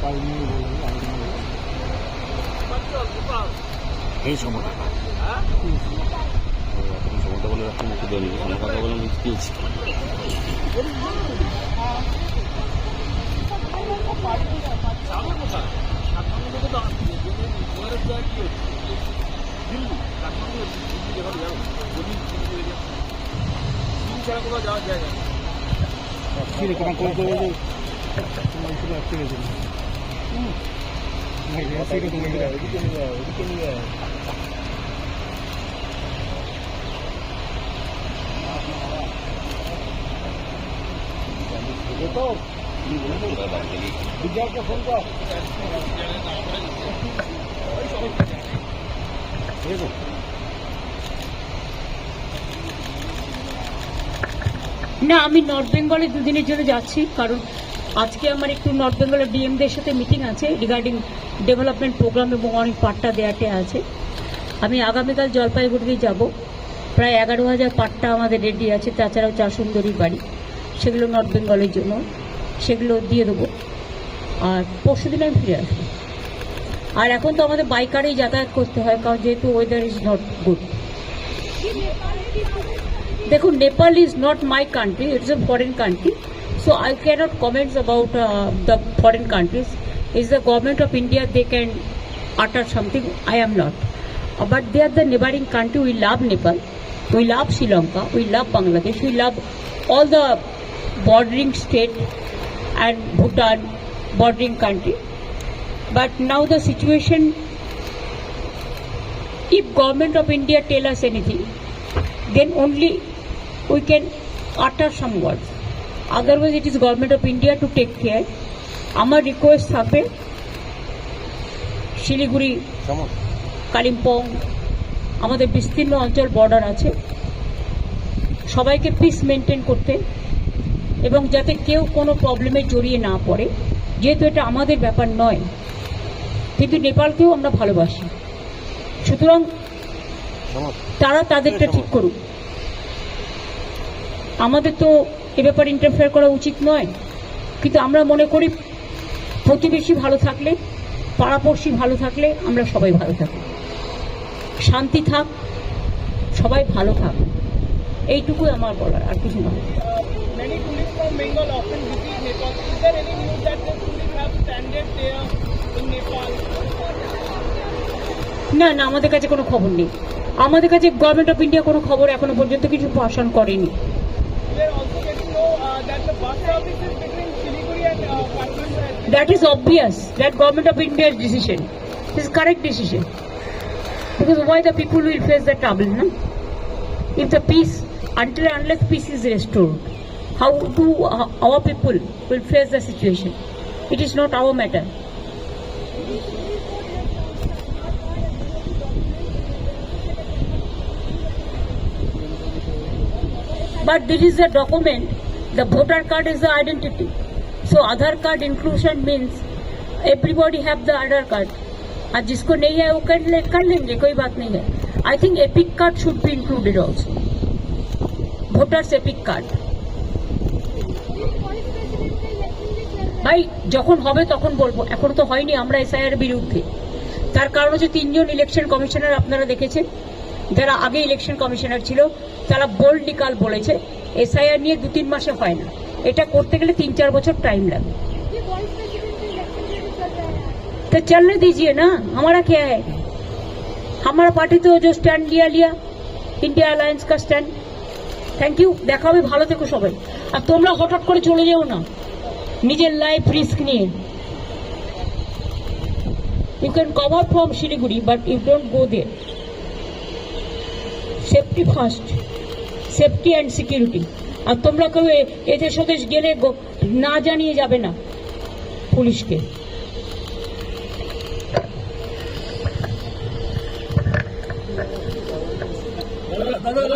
Eh, sama tak? Sama tak boleh aku ke dalam sama tak boleh nak pergi. Kiri kapan kau tu? Kau tu kiri. না আমি north বেঙ্গলে দুদিনের জন্য যাচ্ছি কারণ আজকে আমার একটু নর্থ বেঙ্গলের ডিএমদের সাথে মিটিং আছে রিগার্ডিং ডেভেলপমেন্ট প্রোগ্রাম এবং অনেক পাট্টা দেয়াটে আছে। আমি আগামীকাল জলপাইগুড়িতে যাব। প্রায় এগারো হাজার পাট্টা আমাদের রেডি আছে, তাছাড়াও চা সুন্দরী বাড়ি। সেগুলো নর্থ বেঙ্গলের জন্য। সেগুলো দিয়ে দেবো। আর পরশু দিন আমি ফিরে আসব। আর এখন তো আমাদের বাইকারেই যাতায়াত করতে হয়, কারণ যেহেতু ওয়েদার ইজ নট গুড দেখুন Nepal is not my country it's a foreign country so I can't comments about the foreign countries. Is the government of India they can utter something i am not Uh, but they are the neighboring country we love nepal we love sri lanka we love bangladesh we love all the bordering state and bhutan bordering country but now the situation if government of india tell us anything then only we can utter some words. Otherwise, it is government of India to take care. আমার request থাকবে শিলিগুড়ি কালিম্পং আমাদের বিস্তীর্ণ অঞ্চল border আছে। সবাইকে piece maintain করতে এবং যাতে কেউ কোনো প্রবলেমে জড়িয়ে না পড়ে যেহেতু এটা আমাদের ব্যাপার নয় কিন্তু নেপালকেও আমরা ভালোবাসি। সুতরাং তারা তাদেরটা ঠিক করুক। আমাদের তো এ ব্যাপারে ইন্টারফেয়ার করা উচিত নয়। কিন্তু আমরা মনে করি প্রতিবেশী ভালো থাকলে পাড়াপড়শি ভালো থাকলে আমরা সবাই ভালো থাকি। শান্তি থাক সবাই ভালো থাক। এইটুকুই আমার বলার আর কিছু নয়? না না আমাদের কাছে কোনো খবর নেই। আমাদের কাছে গভর্নমেন্ট অফ ইন্ডিয়া কোনো খবর এখনও পর্যন্ত কিছু পাশন করেনি। Uh, uh, That is obvious. That government of India's decision is correct decision. Because why the people will face the trouble, no? If the peace, until unless peace is restored, how do uh, our people will face the situation? It is not our matter. But this is a document. The voter card is the identity. So Aadhaar card inclusion means everybody have the Aadhaar card. और जिसको नहीं है वो कर ले कर लेंगे कोई बात नहीं है I think EPIC card should be included also voters EPIC card ভাই যখন হবে তখন বলবো এখন তো হয়নি আমরা এসআইআর বিরুদ্ধে তার কারণ হচ্ছে তিনজন ইলেকশন কমিশনার আপনারা দেখেছেন যারা আগে ইলেকশন কমিশনার ছিল তারা বোল্ড নিকাল বলেছে এসআইআর নিয়ে দু তিন মাসে হয় না এটা করতে গেলে তিন চার বছর টাইম লাগে ये वॉइस प्रेसिडेंट इलेक्शन में भी चल रहा है तो चलने दीजिए ना हमारा क्या है हमारा पार्टी तो जो स्टैंड लिया लिया इंडिया अलायंस का स्टैंड থ্যাংক ইউ দেখা হবে ভালো থেকো সবাই আর তোমরা হঠাৎ করে চলে যেও না নিজের লাইফ রিস্ক নিয়ে you can cover from Siliguri but you don't go they safety first safety and security আর তোমরা কেউ এদেশ ওদেশ গেলে না জানিয়ে যাবে না পুলিশকে। David,